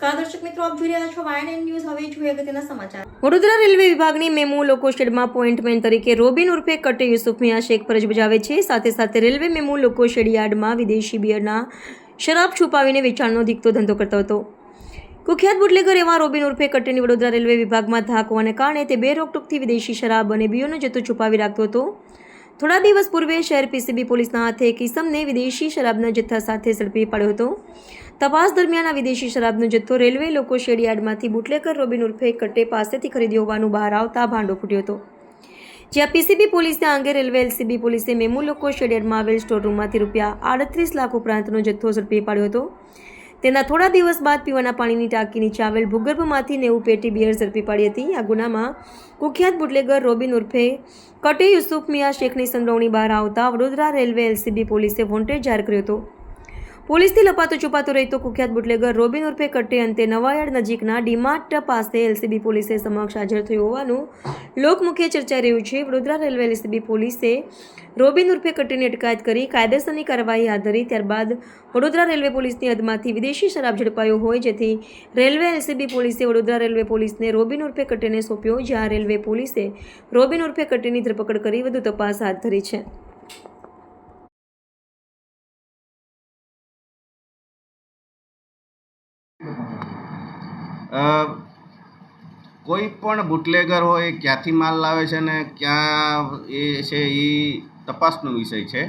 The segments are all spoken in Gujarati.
નમસ્કાર, દર્શક મિત્રો, આપ જોઈ રહ્યા છો વાયન ન્યૂઝ હવે જોઈએ અગત્યના સમાચાર. વડોદરા રેલવે વિભાગની મેમુ લોકો શેડમાં પોઇન્ટમેન તરીકે રોબિન ઉર્ફે કટે યુસુફ મિયા શેખ ફરજ બજાવે છે. સાથે સાથે રેલવે મેમુ લોકો શેડ યાર્ડમાં વિદેશી બિયરના શરાબ છુપાવીને વેચાણનો દીકતો ધંધો કરતો હતો. કુખ્યાત બુટલેગર એવા રોબિન ઉર્ફે કટેની વડોદરા રેલવે વિભાગમાં ધાક હોવાને કારણે તે બે રોકટોકથી વિદેશી શરાબ અને બિયોનો જથ્થો છુપાવી રાખતો હતો. થોડા દિવસ પૂર્વે શહેર પીસીબી પોલીસના હાથે એક ઇસમને વિદેશી શરાબના જથ્થા સાથે ઝડપી પાડ્યો હતો. તપાસ દરમિયાન આ વિદેશી શરાબનો જથ્થો રેલવે લોકો શેડયાર્ડમાંથી બુટલેકર રોબિન ઉર્ફે કટ્ટે પાસેથી ખરીદ્યો હોવાનું બહાર આવતા ભાંડો ફૂટ્યો હતો. જ્યાં પીસીબી પોલીસને અંગે રેલવે એલસીબી પોલીસે મેમુ લોકો શેડયાર્ડમાં આવેલ સ્ટોર રૂમમાંથી રૂપિયા આડત્રીસ લાખ ઉપરાંતનો જથ્થો ઝડપી પાડ્યો હતો. તેના થોડા દિવસ બાદ પીવાના પાણીની ટાંકી નીચે આવેલ ભૂગર્ભમાંથી નેવું પેટી બિયર ઝડપી પાડી હતી. આ ગુનામાં કુખ્યાત બુટલેગર રોબિન ઉર્ફે કટે યુસુફ મિયા શેખની સંડોવણી બહાર આવતા વડોદરા રેલવે એલસીબી પોલીસે વોન્ટેડ જાહેર કર્યો હતો. પોલીસથી લપાતો છુપાતો રહેતો કુખ્યાત બુટલેગર રોબિન ઉર્ફે કટ્ટે અંતે નવાયાર્ડ નજીકના ડીમાર્ટ પાસે એલસીબી પોલીસે સમક્ષ હાજર થયું હોવાનું લોકમુખે ચર્ચાઈ રહ્યું છે. વડોદરા રેલવે એલસીબી પોલીસે રોબિન ઉર્ફે કટ્ટેની અટકાયત કરી કાયદેસરની કાર્યવાહી હાથ ધરી. ત્યારબાદ વડોદરા રેલવે પોલીસની હદમાંથી વિદેશી શરાબ ઝડપાયો હોય, જેથી રેલવે એલસીબી પોલીસે વડોદરા રેલવે પોલીસને રોબિન ઉર્ફે કટ્ટેને સોંપ્યો, જ્યાં રેલવે પોલીસે રોબિન ઉર્ફે કટ્ટેની ધરપકડ કરી વધુ તપાસ હાથ ધરી છે. કોઈ પણ બુટલેગર હોય એ ક્યાંથી માલ લાવે છે ને ક્યાં એ છે એ તપાસનો વિષય છે.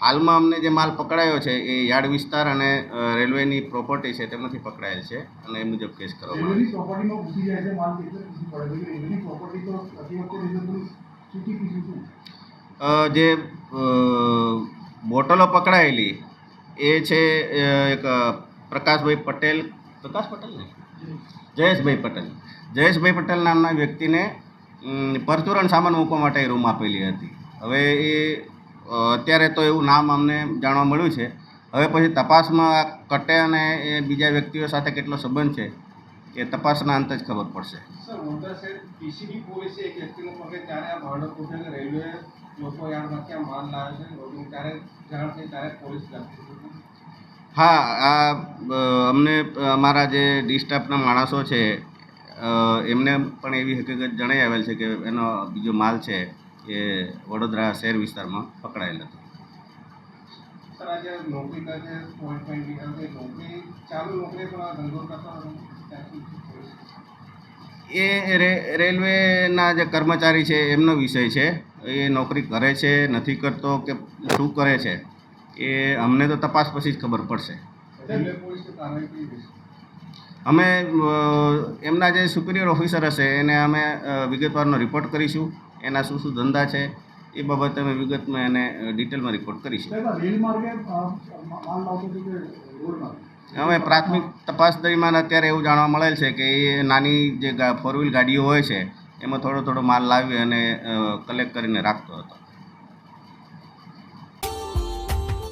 હાલમાં અમને જે માલ પકડાયો છે એ યાર્ડ વિસ્તાર અને રેલવેની પ્રોપર્ટી છે તેમાંથી પકડાયેલ છે અને એ મુજબ કેસ કરવામાં આવે અ, જે બોટલો પકડાયેલી એ છે એક પ્રકાશભાઈ પટેલ પ્રકાશ પટેલ ને? જયેશભાઈ પટેલ. જયેશભાઈ પટેલ નામના વ્યક્તિને પરચુરણ સામાન મૂકવા માટે રૂમ આપેલી હતી. હવે એ અત્યારે તો એવું નામ અમને જાણવા મળ્યું છે. હવે પછી તપાસમાં કટે અને એ બીજા વ્યક્તિઓ સાથે કેટલો સંબંધ છે, એ તપાસના અંતે જ ખબર પડશે. ત્યારે હા આ અમને અમારા જે ડી સ્ટાફના માણસો છે એમને પણ એવી હકીકત જણાઈ આવેલ છે કે એનો બીજો માલ છે એ વડોદરા શહેર વિસ્તારમાં પકડાયેલ હતો. એ રે રેલવેના જે કર્મચારી છે એમનો વિષય છે. એ નોકરી કરે છે નથી કરતો કે શું કરે છે? એ અમને તો તપાસ પછી જ ખબર પડશે. અમે એમના જે સુપિરિયર ઓફિસર હશે એને અમે વિગતવારનો રિપોર્ટ કરીશું. એના શું શું ધંધા છે એ બાબતે અમે વિગતમાં એને ડિટેલમાં રિપોર્ટ કરીશું. અમે પ્રાથમિક તપાસ દરમિયાન અત્યારે એવું જાણવા મળેલ છે કે એ નાની જે ફોર વ્હીલ ગાડીઓ હોય છે એમાં થોડો થોડો માલ લાવી અને કલેક્ટ કરીને રાખતો હતો.